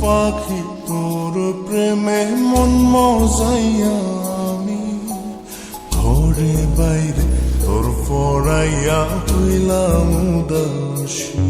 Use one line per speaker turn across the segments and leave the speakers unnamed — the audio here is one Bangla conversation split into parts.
পাখি তোর প্রেমে মন মজাইয়া আমি। ঘরে বাইরে তোর পড়াইয়া হইলাম উদাসী।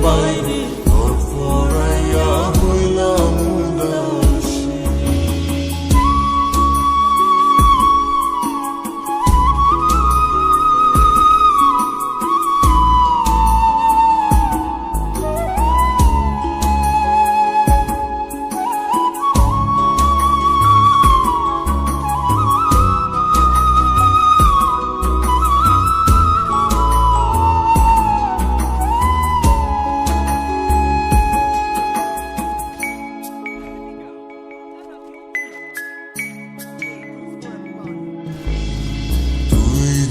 Bible.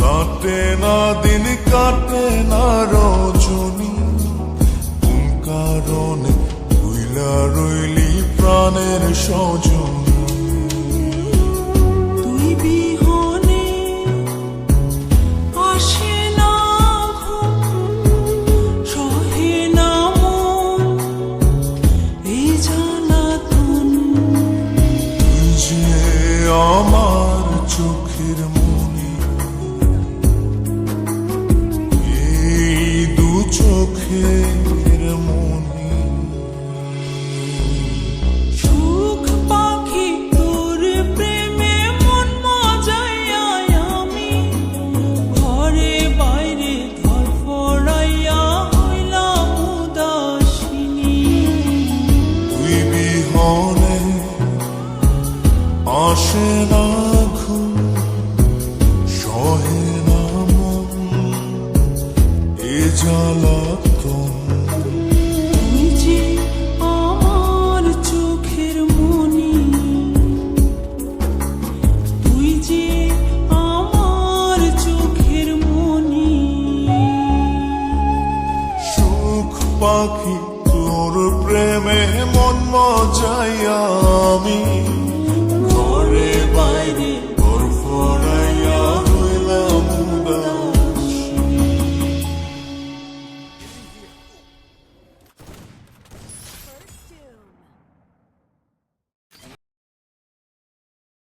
കാറ്റേനാ ദിന്
കാറ്റേനാ পাখি তোর প্রেমে মন মজাই আমি। ঘরে বাইরে